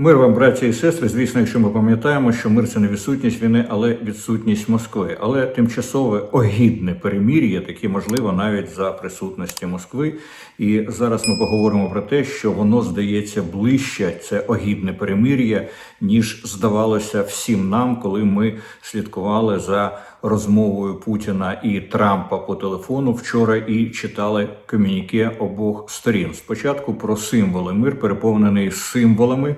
Мир вам, браті і сестри. Звісно, якщо ми пам'ятаємо, що мир це не відсутність війни, але відсутність Москви. Але тимчасове огідне перемір'я таке можливо навіть за присутності Москви. І зараз ми поговоримо про те, що воно здається ближче це огідне перемир'я, ніж здавалося всім нам, коли ми слідкували за розмовою Путіна і Трампа по телефону вчора і читали комюніке обох сторін. Спочатку про символи. Мир переповнений символами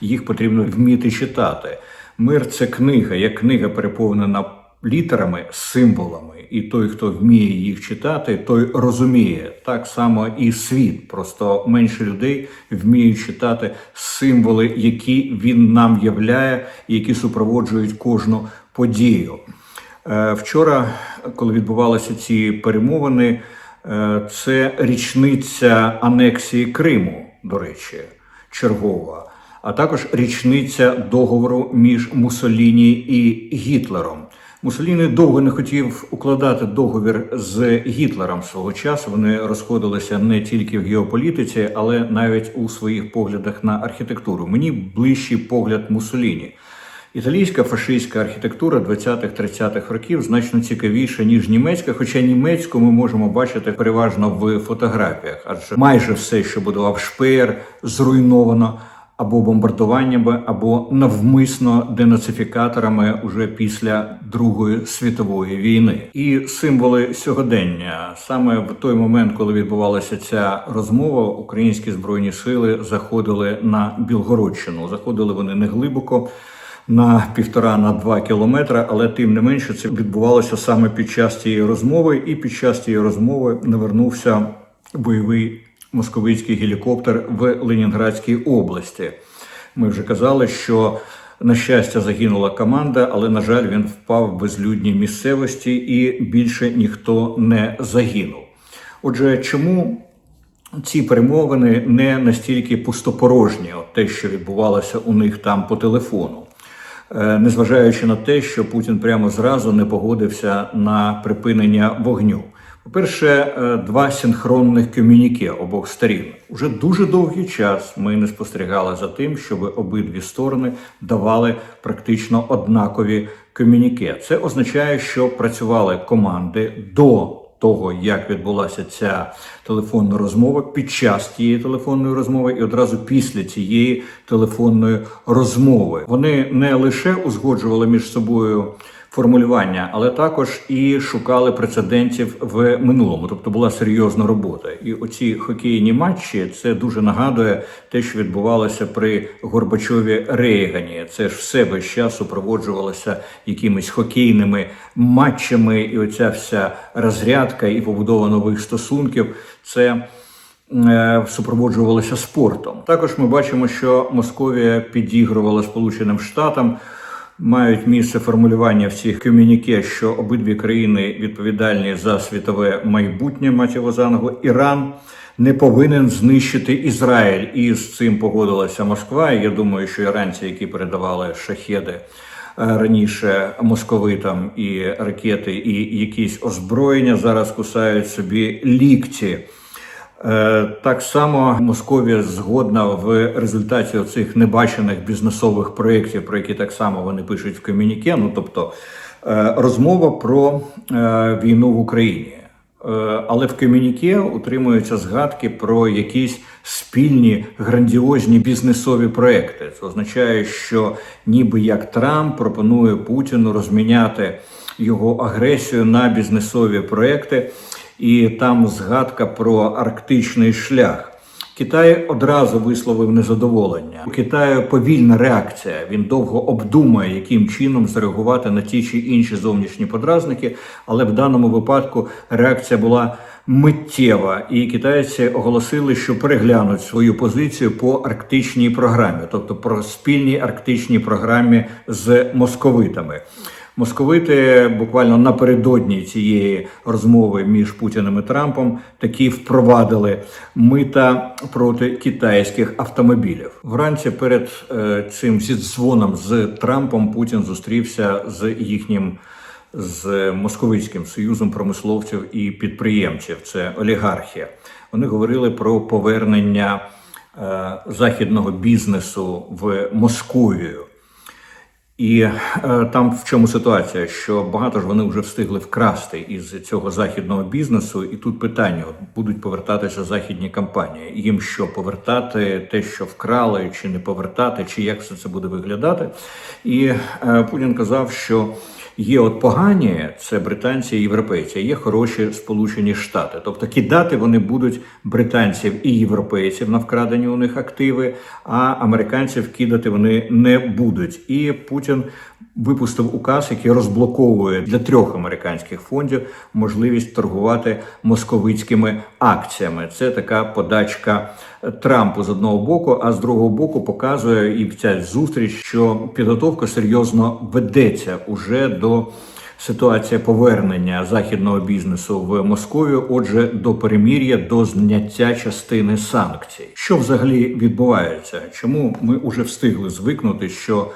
їх потрібно вміти читати. Мир це книга, як книга переповнена літерами, символами, і той, хто вміє їх читати, той розуміє. Так само і світ. Просто менше людей вміють читати символи, які він нам являє, які супроводжують кожну подію. Е, Вчора, коли відбувалися ці перемовини, е, це річниця анексії Криму, до речі, чергова, а також річниця договору між Муссоліні і Гітлером. Муссоліні довго не хотів укладати договір з Гітлером свого часу. Вони розходилися не тільки в геополітиці, але навіть у своїх поглядах на архітектуру. Мені ближчий погляд Муссоліні. Італійська фашистська архітектура 20-30-х років значно цікавіша ніж німецька, хоча німецьку ми можемо бачити переважно в фотографіях, адже майже все, що будував Шпеєр, зруйновано або бомбардуваннями, або навмисно денацифікаторами уже після Другої світової війни. І символи сьогодення саме в той момент, коли відбувалася ця розмова, українські збройні сили заходили на Білгородщину. Заходили вони не глибоко на півтора на два кілометри, але тим не менше це відбувалося саме під час цієї розмови, і під час цієї розмови навернувся бойовий московицький гелікоптер в Ленінградській області. Ми вже казали, що на щастя загинула команда, але на жаль, він впав в безлюдній місцевості і більше ніхто не загинув. Отже, чому ці перемовини не настільки пустопорожні, от те, що відбувалося у них там по телефону, Е, незважаючи на те, що Путін прямо зразу не погодився на припинення вогню. По-перше, е, два синхронних комюніке обох сторін. Уже дуже довгий час ми не спостерігали за тим, щоб обидві сторони давали практично однакові комюніке. Це означає, що працювали команди до того, як відбулася ця телефонна розмова, під час тієї телефонної розмови, і одразу після цієї телефонної розмови вони не лише узгоджували між собою формулювання, але також і шукали прецедентів в минулому. Тобто була серйозна робота. І оці хокейні матчі це дуже нагадує те, що відбувалося при Горбачові Рейгані. Це ж все весь час супроводжувалося якимись хокейними матчами, і оця вся розрядка і побудова нових стосунків. Це е, Супроводжувалося спортом. Також ми бачимо, що Московія підігрувала Сполученим Штатам. Мають місце формулювання в цих комюніке, що обидві країни відповідальні за світове майбутнє його. Іран не повинен знищити Ізраїль, і з цим погодилася Москва. Я думаю, що іранці, які передавали шахеди е, раніше московитам і ракети, і якісь озброєння, зараз кусають собі лікті. Е, Так само Московія згодна в результаті оцих небачених бізнесових проєктів, про які так само вони пишуть в комюніке. Ну тобто е, розмова про е, війну в Україні. Але в комюніке утримуються згадки про якісь спільні грандіозні бізнесові проекти. Це означає, що ніби як Трамп пропонує Путіну розміняти його агресію на бізнесові проекти і там згадка про арктичний шлях. Китай одразу висловив незадоволення. У Китаю повільна реакція. Він довго обдумує, яким чином зреагувати на ті чи інші зовнішні подразники. Але в даному випадку реакція була миттєва, і китайці оголосили, що переглянуть свою позицію по арктичній програмі, тобто про спільній арктичній програмі з московитами. Московити буквально напередодні цієї розмови між Путіним і Трампом такі впровадили мита проти китайських автомобілів. Вранці перед е, цим зідзвоном з Трампом Путін зустрівся з їхнім з московицьким союзом промисловців і підприємців. Це олігархія. Вони говорили про повернення е, західного бізнесу в Московію. І е, там в чому ситуація, що багато ж вони вже встигли вкрасти із цього західного бізнесу, і тут питання: будуть повертатися західні компанії. Їм що повертати те, що вкрали, чи не повертати, чи як все це буде виглядати? І е, Путін казав, що є от погані, це британці і європейці, є хороші Сполучені Штати. Тобто кидати вони будуть британців і європейців на вкрадені у них активи, а американців кидати вони не будуть. І Путін випустив указ, який розблоковує для трьох американських фондів можливість торгувати московицькими акціями. Це така подачка Трампу з одного боку, а з другого боку показує і ця зустріч, що підготовка серйозно ведеться уже до. Ситуація повернення західного бізнесу в Московію, отже, до перемір'я, до зняття частини санкцій. Що взагалі відбувається? Чому ми вже встигли звикнути, що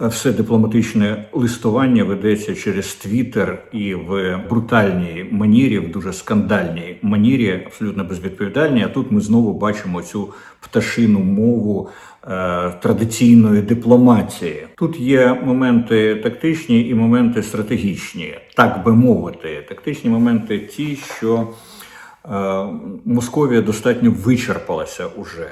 все дипломатичне листування ведеться через Твіттер і в брутальній манірі, в дуже скандальній манірі, абсолютно безвідповідальній. А тут ми знову бачимо цю пташину мову е, традиційної дипломатії. Тут є моменти тактичні і моменти стратегічні, так би мовити. Тактичні моменти ті, що е, Московія достатньо вичерпалася уже.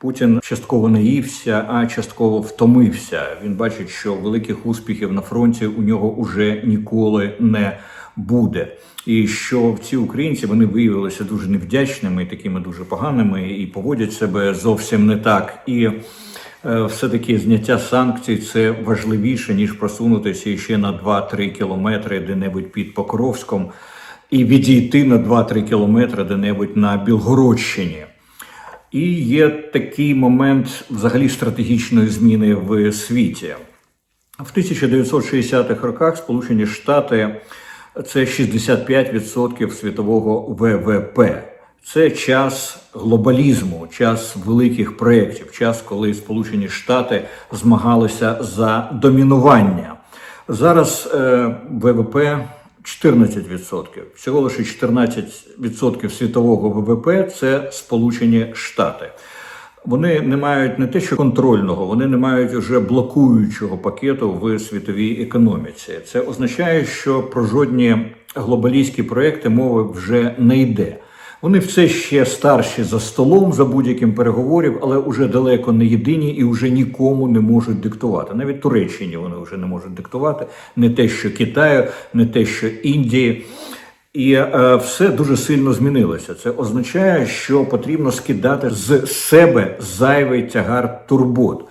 Путін частково наївся, а частково втомився. Він бачить, що великих успіхів на фронті у нього уже ніколи не буде. І що ці українці вони виявилися дуже невдячними, такими дуже поганими, і поводять себе зовсім не так. І е, все-таки зняття санкцій це важливіше ніж просунутися ще на 2-3 кілометри де-небудь під Покровськом і відійти на 2-3 кілометри де-небудь на Білгородщині. І є такий момент взагалі стратегічної зміни в світі. В 1960-х роках Сполучені Штати це 65% світового ВВП. Це час глобалізму, час великих проєктів, час, коли Сполучені Штати змагалися за домінування. Зараз е, ВВП 14%. Всього лише 14% світового ВВП це Сполучені Штати. Вони не мають не те, що контрольного, вони не мають вже блокуючого пакету в світовій економіці. Це означає, що про жодні глобалістські проекти мови вже не йде. Вони все ще старші за столом за будь-яким переговорів, але вже далеко не єдині і вже нікому не можуть диктувати. Навіть Туреччині вони вже не можуть диктувати, не те, що Китаю, не те, що Індії. І е, все дуже сильно змінилося. Це означає, що потрібно скидати з себе зайвий тягар турбот.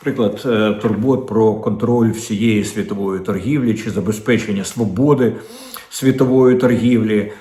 Наприклад, е, турбот про контроль всієї світової торгівлі чи забезпечення свободи світової торгівлі,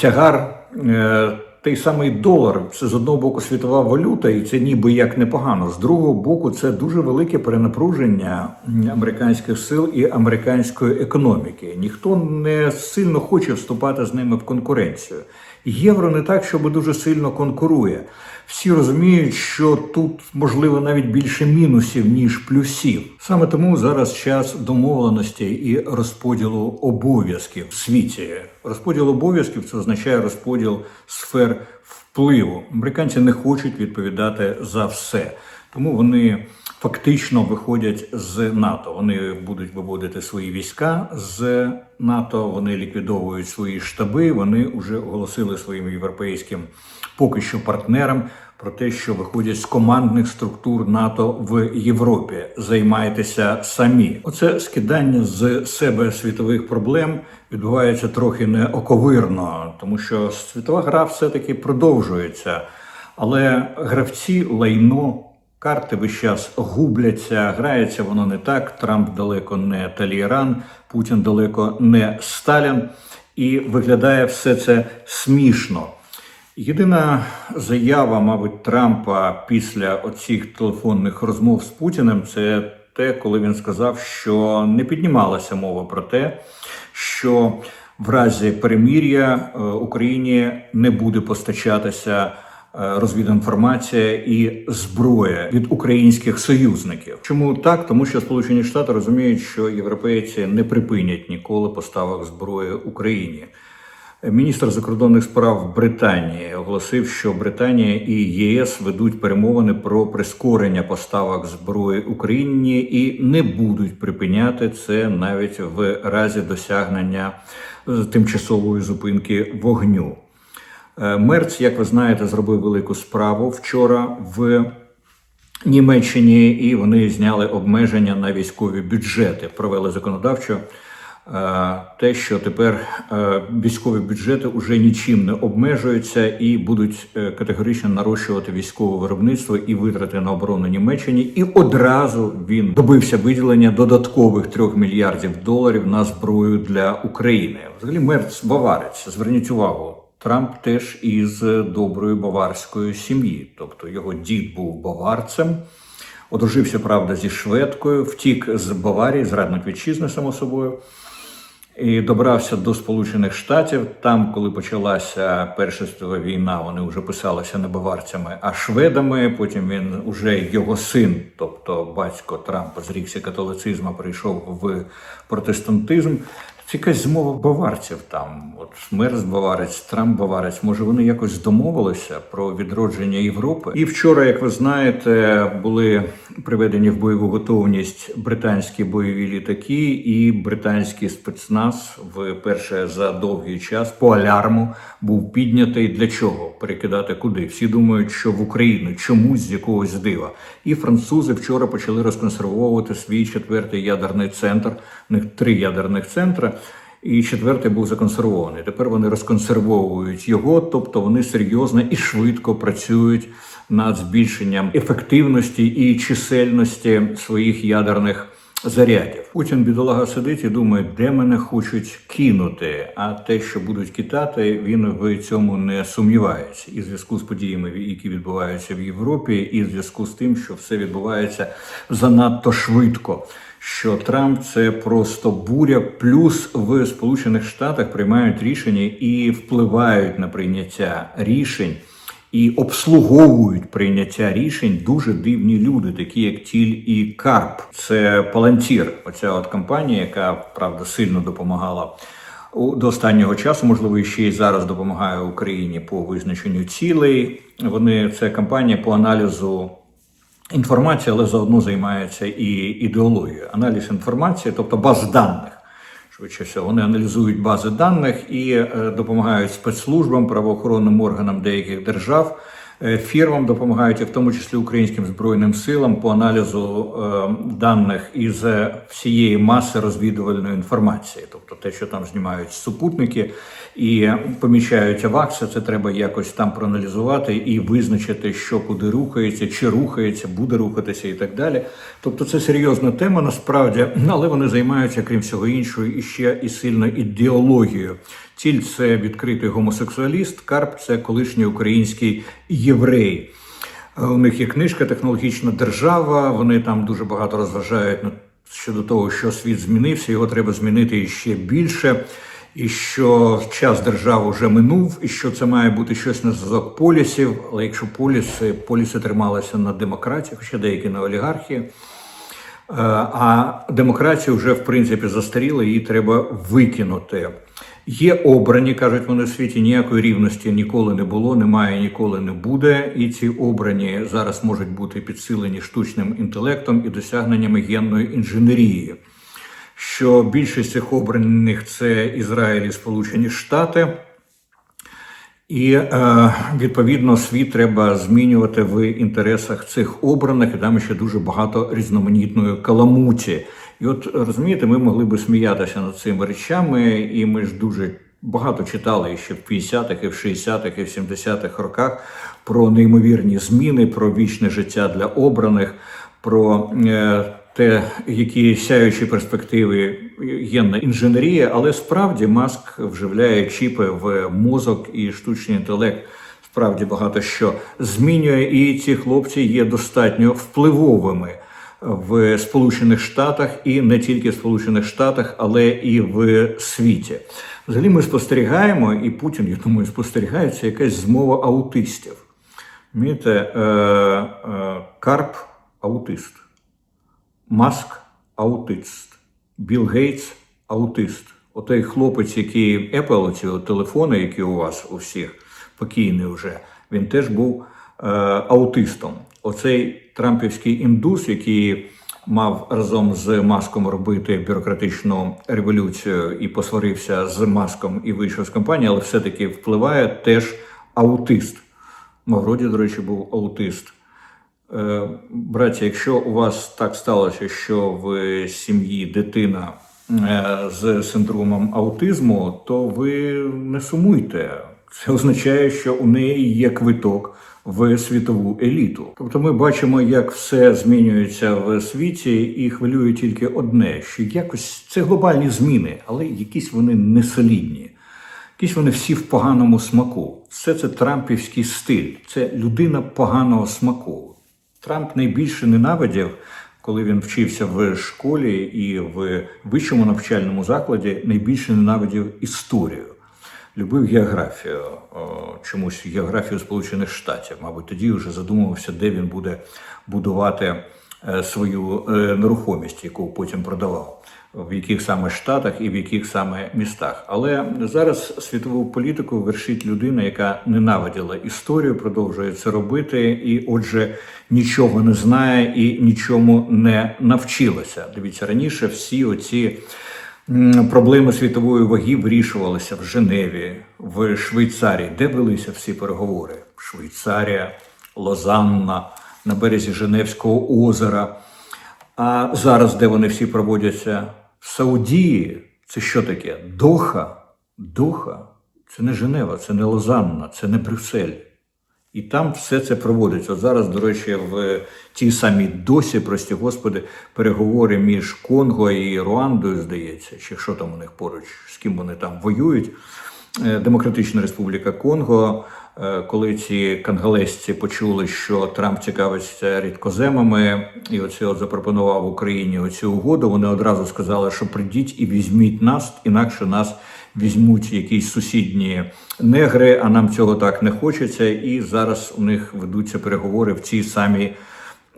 тягар. Е, той самий долар це з одного боку світова валюта, і це ніби як непогано. З другого боку, це дуже велике перенапруження американських сил і американської економіки. Ніхто не сильно хоче вступати з ними в конкуренцію. Євро не так, щоб дуже сильно конкурує. Всі розуміють, що тут можливо навіть більше мінусів ніж плюсів. Саме тому зараз час домовленості і розподілу обов'язків в світі. Розподіл обов'язків це означає розподіл сфер впливу. Американці не хочуть відповідати за все, тому вони фактично виходять з НАТО. Вони будуть виводити свої війська з НАТО. Вони ліквідовують свої штаби. Вони вже оголосили своїм європейським поки що партнерам про те, що виходять з командних структур НАТО в Європі. Займайтеся самі. Оце скидання з себе світових проблем відбувається трохи неоковирно, тому що світова гра все-таки продовжується. Але гравці лайно. Карти весь час губляться, грається воно не так. Трамп далеко не Таліран, Путін далеко не Сталін, і виглядає все це смішно. Єдина заява, мабуть, Трампа після оцих телефонних розмов з Путіним це те, коли він сказав, що не піднімалася мова про те, що в разі перемір'я е, Україні не буде постачатися розвідінформація і зброя від українських союзників. Чому так? Тому що Сполучені Штати розуміють, що європейці не припинять ніколи поставок зброї Україні. Міністр закордонних справ Британії оголосив, що Британія і ЄС ведуть перемовини про прискорення поставок зброї Україні і не будуть припиняти це навіть в разі досягнення е, тимчасової зупинки вогню. Е, Мерц, як ви знаєте, зробив велику справу вчора в Німеччині, і вони зняли обмеження на військові бюджети, провели законодавчо. е, Те, що тепер е, військові бюджети вже нічим не обмежуються і будуть категорично нарощувати військове виробництво і витрати на оборону Німеччині. І одразу він добився виділення додаткових 3 мільярдів доларів на зброю для України. Взагалі, Мерц баварець. Зверніть увагу. Трамп теж із доброї баварської сім'ї, тобто його дід був баварцем, одружився, правда, зі шведкою, втік з Баварії, зрадник вітчизни, само собою, і добрався до Сполучених Штатів. Там, коли почалася Перша світова війна, вони вже писалися не баварцями, а шведами. Потім він уже його син, тобто батько Трампа, зрікся католицизму, прийшов в протестантизм. Це якась змова баварців там. От Мерс баварець, Трамп баварець. Може, вони якось домовилися про відродження Європи. І вчора, як ви знаєте, були приведені в бойову готовність британські бойові літаки і британський спецназ вперше за довгий час по алярму був піднятий. Для чого перекидати куди? Всі думають, що в Україну чомусь з якогось дива. І французи вчора почали розконсервовувати свій четвертий ядерний центр. У них три ядерних центри. І четвертий був законсервований. Тепер вони розконсервовують його, тобто вони серйозно і швидко працюють над збільшенням ефективності і чисельності своїх ядерних зарядів. Путін бідолага сидить і думає, де мене хочуть кинути. А те, що будуть кидати, він в цьому не сумнівається. І в зв'язку з подіями, які відбуваються в Європі, і в зв'язку з тим, що все відбувається занадто швидко що Трамп це просто буря, плюс в Сполучених Штатах приймають рішення і впливають на прийняття рішень. І обслуговують прийняття рішень дуже дивні люди, такі як Тіль і Карп. Це Палантір, оця от компанія, яка правда сильно допомагала до останнього часу. Можливо, ще й зараз допомагає Україні по визначенню цілей. Вони це компанія по аналізу інформації, але заодно займається і ідеологією. Аналіз інформації, тобто баз даних. Швидше всього, вони аналізують бази даних і е, допомагають спецслужбам, правоохоронним органам деяких держав, фірмам допомагають, і в тому числі українським збройним силам по аналізу е, даних із е, всієї маси розвідувальної інформації, тобто те, що там знімають супутники і помічають авакси, це треба якось там проаналізувати і визначити, що куди рухається, чи рухається, буде рухатися і так далі. Тобто це серйозна тема насправді, але вони займаються, крім всього іншого, і ще і сильно ідеологією. Ціль це відкритий гомосексуаліст, Карп це колишній український єврей. Е, У них є книжка Технологічна держава. Вони там дуже багато розважають щодо того, що світ змінився, його треба змінити ще більше. І що час держави вже минув, і що це має бути щось на зв'язок полісів. Але якщо поліси, поліси трималися на демократії, хоча деякі на олігархії. Е, А демократія вже в принципі застаріла, її треба викинути. Є обрані, кажуть вони в світі, ніякої рівності ніколи не було, немає, ніколи не буде. І ці обрані зараз можуть бути підсилені штучним інтелектом і досягненнями генної інженерії. Що більшість цих обраних це Ізраїль і Сполучені Штати. І е, відповідно світ треба змінювати в інтересах цих обраних, і там ще дуже багато різноманітної каламуті. І от розумієте, ми могли би сміятися над цими речами, і ми ж дуже багато читали ще в 50-х, і в 60-х, і в 70-х роках про неймовірні зміни, про вічне життя для обраних, про е, те, які сяючі перспективи генна інженерія, але справді Маск вживляє чіпи в мозок і штучний інтелект. Справді багато що змінює, і ці хлопці є достатньо впливовими в Сполучених Штатах і не тільки в Сполучених Штатах, але і в світі. Взагалі ми спостерігаємо, і Путін, я думаю, спостерігає, це якась змова аутистів. Розумієте, е, е, Карп аутист. Маск аутист, Білл Гейтс аутист. Отой хлопець, який Apple, ці от телефони, які у вас у всіх, покійний вже, він теж був е, аутистом. Оцей трампівський індус, який мав разом з маском робити бюрократичну революцію і посварився з маском і вийшов з компанії, але все-таки впливає теж аутист. Мавроді, до речі, був аутист. Е, Браті, якщо у вас так сталося, що в сім'ї дитина е, з синдромом аутизму, то ви не сумуйте. Це означає, що у неї є квиток в світову еліту. Тобто ми бачимо, як все змінюється в світі, і хвилює тільки одне: що якось це глобальні зміни, але якісь вони не солідні. Якісь вони всі в поганому смаку. Все це трампівський стиль. Це людина поганого смаку. Трамп найбільше ненавидів, коли він вчився в школі і в вищому навчальному закладі, найбільше ненавидів історію. Любив географію, чомусь географію Сполучених Штатів. Мабуть, тоді вже задумувався, де він буде будувати е, свою е, нерухомість, яку потім продавав, в яких саме штатах і в яких саме містах. Але зараз світову політику вершить людина, яка ненавиділа історію, продовжує це робити, і, отже, нічого не знає і нічому не навчилася. Дивіться, раніше всі оці. Проблеми світової ваги вирішувалися в Женеві, в Швейцарії, де велися всі переговори. Швейцарія, Лозанна, на березі Женевського озера. А зараз, де вони всі проводяться? В Саудії. Це що таке? Доха. Доха. Це не Женева, це не Лозанна, це не Брюссель. І там все це проводиться. От зараз, до речі, в тій самій досі, прості господи, переговори між Конго і Руандою, здається, чи що там у них поруч, з ким вони там воюють. Е, Демократична Республіка Конго, е, коли ці кангалесці почули, що Трамп цікавиться рідкоземами, і оце от запропонував Україні оцю угоду, вони одразу сказали, що прийдіть і візьміть нас, інакше нас візьмуть якісь сусідні негри, а нам цього так не хочеться. І зараз у них ведуться переговори в цій самій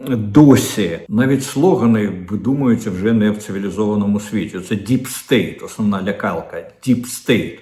досі. Навіть слогани видумуються вже не в цивілізованому світі. Це Deep State, основна лякалка. Deep State.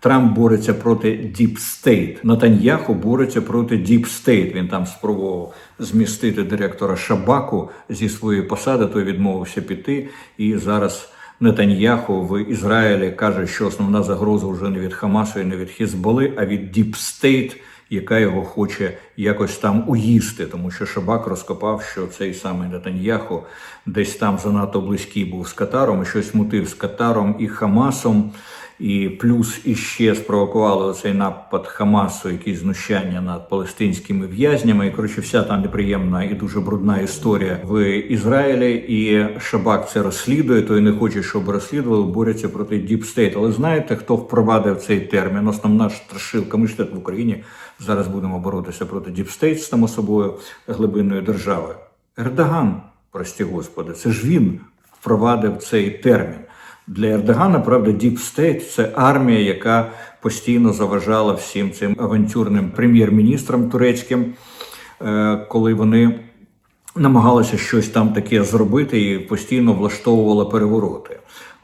Трамп бореться проти State. Натаньяху бореться проти State. Він там спробував змістити директора Шабаку зі своєї посади, той відмовився піти. І зараз Нетаньяху в Ізраїлі каже, що основна загроза вже не від Хамасу і не від Хізболи, а від Діпстейт, яка його хоче якось там уїсти, тому що Шабак розкопав, що цей самий Нетаньяху десь там занадто близький був з Катаром, і щось мутив з Катаром і Хамасом. І плюс іще спровокували оцей напад Хамасу, якісь знущання над палестинськими в'язнями. І коротше, вся та неприємна і дуже брудна історія в Ізраїлі. І Шабак це розслідує. Той не хоче, щоб розслідували, борються проти State. Але знаєте, хто впровадив цей термін? Основна страшилка. Ми ж тут в Україні зараз будемо боротися проти State, само собою глибинної держави. Ердоган, прості господи, це ж він впровадив цей термін. Для Ердогана, правда, Deep State – це армія, яка постійно заважала всім цим авантюрним прем'єр-міністрам турецьким, е, коли вони намагалися щось там таке зробити і постійно влаштовувала перевороти.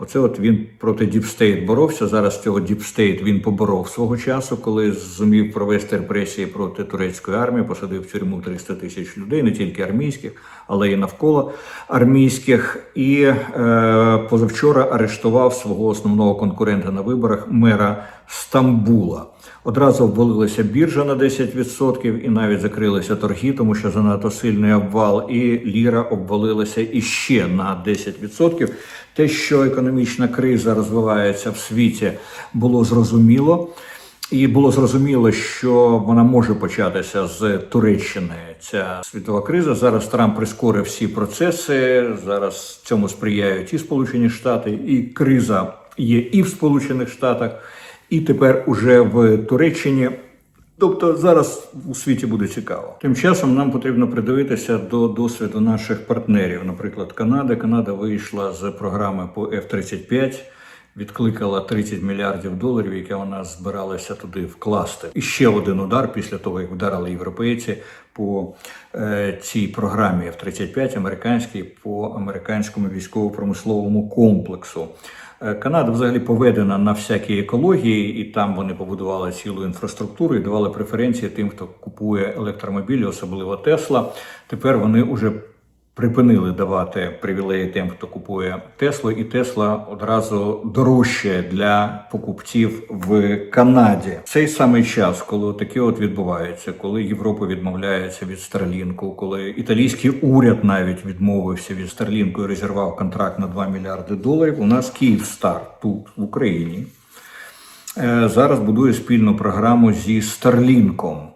Оце от він проти State боровся. Зараз цього State він поборов свого часу, коли зумів провести репресії проти турецької армії, посадив в тюрму 300 тисяч людей, не тільки армійських, але й навколо армійських. І е, позавчора арештував свого основного конкурента на виборах мера Стамбула. Одразу обвалилася біржа на 10% і навіть закрилися торги, тому що занадто сильний обвал, і ліра обвалилася іще на 10%. Те, що економічна криза розвивається в світі, було зрозуміло. І було зрозуміло, що вона може початися з Туреччини. Ця світова криза. Зараз Трамп прискорив всі процеси. Зараз цьому сприяють і Сполучені Штати, і криза є і в Сполучених Штатах, і тепер уже в Туреччині. Тобто зараз у світі буде цікаво. Тим часом нам потрібно придивитися до досвіду наших партнерів, наприклад, Канади. Канада вийшла з програми по F-35. відкликала 30 мільярдів доларів, які вона збиралася туди вкласти. І ще один удар після того, як вдарили європейці по е, цій програмі F-35 американській по американському військово-промисловому комплексу. Е, Канада взагалі поведена на всякі екології, і там вони побудували цілу інфраструктуру і давали преференції тим, хто купує електромобілі, особливо Тесла. Тепер вони вже припинили давати привілеї тим, хто купує Теслу, і Тесла одразу дорожче для покупців в Канаді. Цей самий час, коли таке от відбувається, коли Європа відмовляється від Старлінку, коли італійський уряд навіть відмовився від Старлінку і розірвав контракт на 2 мільярди доларів. У нас Київстар тут в Україні е, зараз будує спільну програму зі Старлінком.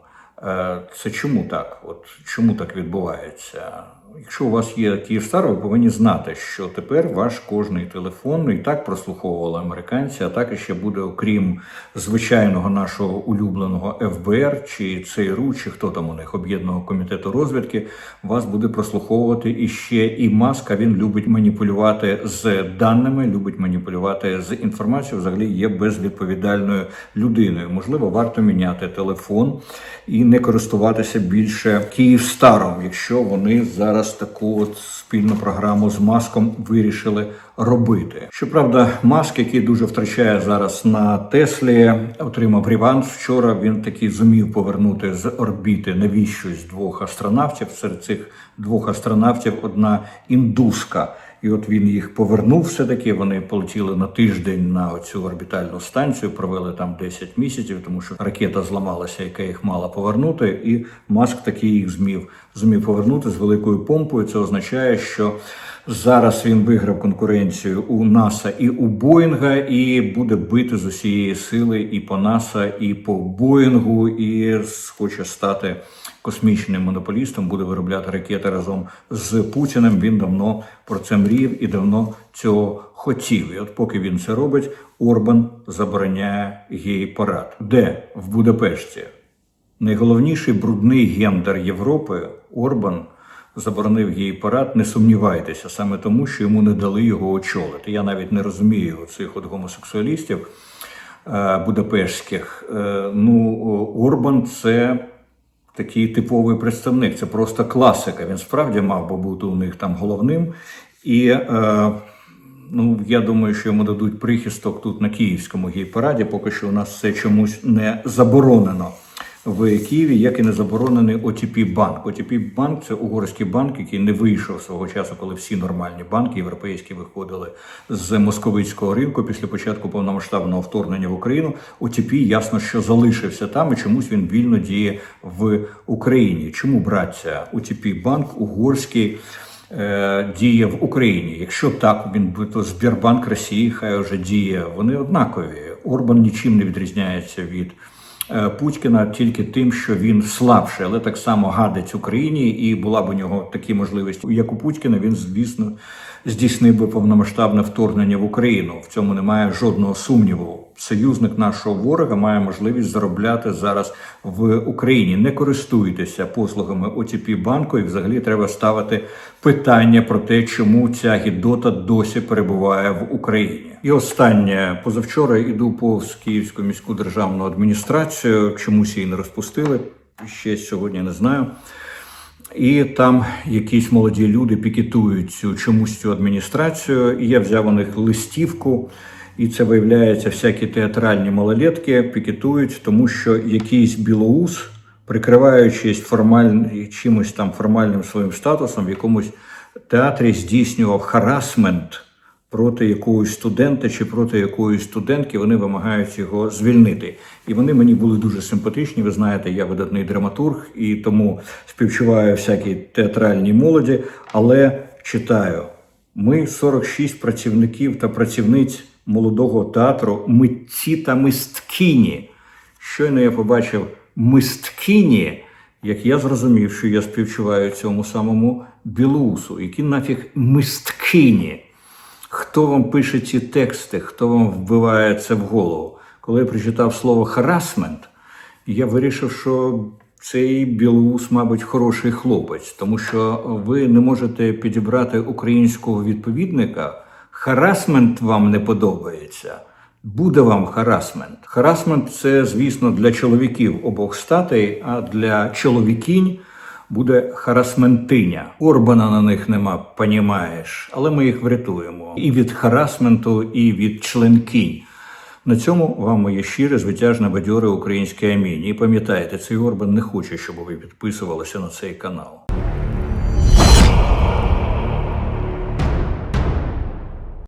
Е, Це чому так? От чому так відбувається? Якщо у вас є Київстар, ви повинні знати, що тепер ваш кожний телефон ну, і так прослуховували американці, а так ще буде, окрім звичайного нашого улюбленого ФБР чи ЦРУ, чи хто там у них об'єднаного комітету розвідки, вас буде прослуховувати і ще і маска. Він любить маніпулювати з даними, любить маніпулювати з інформацією. Взагалі є безвідповідальною людиною. Можливо, варто міняти телефон і не користуватися більше Київстаром, якщо вони зараз таку от спільну програму з маском вирішили робити. Щоправда, маск, який дуже втрачає зараз на Теслі, отримав реванш вчора. Він таки зумів повернути з орбіти навіщось двох астронавтів. Серед цих двох астронавтів одна індуска. І от він їх повернув все-таки. Вони полетіли на тиждень на цю орбітальну станцію, провели там 10 місяців, тому що ракета зламалася, яка їх мала повернути. І маск таки їх змів зумів повернути з великою помпою. Це означає, що зараз він виграв конкуренцію у НАСА і у Боїнга, і буде бити з усієї сили і по НАСА, і по Боїнгу, і хоче стати космічним монополістом, буде виробляти ракети разом з Путіним. Він давно про це мріяв і давно цього хотів. І от поки він це робить, Орбан забороняє гей-парад. Де в Будапешті? Найголовніший брудний гендер Європи Орбан заборонив її парад. Не сумнівайтеся, саме тому, що йому не дали його очолити. Я навіть не розумію цих от гомосексуалістів е, будапештських. Е, ну, Орбан це такий типовий представник, це просто класика. Він справді мав би бути у них там головним. І е, ну, я думаю, що йому дадуть прихисток тут на київському гей-параді, поки що у нас це чомусь не заборонено в Києві, як і не заборонений ОТП банк. ОТП банк це угорський банк, який не вийшов свого часу, коли всі нормальні банки європейські виходили з московицького ринку після початку повномасштабного вторгнення в Україну. ОТП ясно, що залишився там і чомусь він вільно діє в Україні. Чому браття ОТП банк угорський? е, Діє в Україні. Якщо так, він би то Збірбанк Росії хай вже діє. Вони однакові. Орбан нічим не відрізняється від Путіна, тільки тим, що він слабший, але так само гадить Україні, і була б у нього такі можливості, як у Путіна. Він звісно здійснив би повномасштабне вторгнення в Україну. В цьому немає жодного сумніву. Союзник нашого ворога має можливість заробляти зараз в Україні. Не користуйтеся послугами ОТП банку, і взагалі треба ставити питання про те, чому ця гідота досі перебуває в Україні. І останнє позавчора іду повз Київську міську державну адміністрацію. Чомусь її не розпустили. Ще сьогодні не знаю. І там якісь молоді люди пікетують цю чомусь цю адміністрацію. І я взяв у них листівку, і це виявляється, всякі театральні малолетки пікетують, тому що якийсь білоус, прикриваючись формаль... чимось там формальним своїм статусом, в якомусь театрі здійснював харасмент проти якогось студента чи проти якоїсь студентки, вони вимагають його звільнити. І вони мені були дуже симпатичні. Ви знаєте, я видатний драматург і тому співчуваю всякій театральній молоді, але читаю. Ми 46 працівників та працівниць молодого театру митці та мисткині. Щойно я побачив мисткині, як я зрозумів, що я співчуваю цьому самому білусу, які нафіг мисткині. Хто вам пише ці тексти, хто вам вбиває це в голову? Коли я прочитав слово харасмент, я вирішив, що цей білоус, мабуть, хороший хлопець, тому що ви не можете підібрати українського відповідника Харасмент вам не подобається. Буде вам харасмент. Харасмент це, звісно, для чоловіків обох статей, а для чоловікінь буде харасментиня. Орбана на них нема, понімаєш, але ми їх врятуємо і від харасменту, і від членкінь. На цьому вам моє щире, звитяжне, бадьоре українське амінь. І пам'ятайте, цей Орбан не хоче, щоб ви підписувалися на цей канал.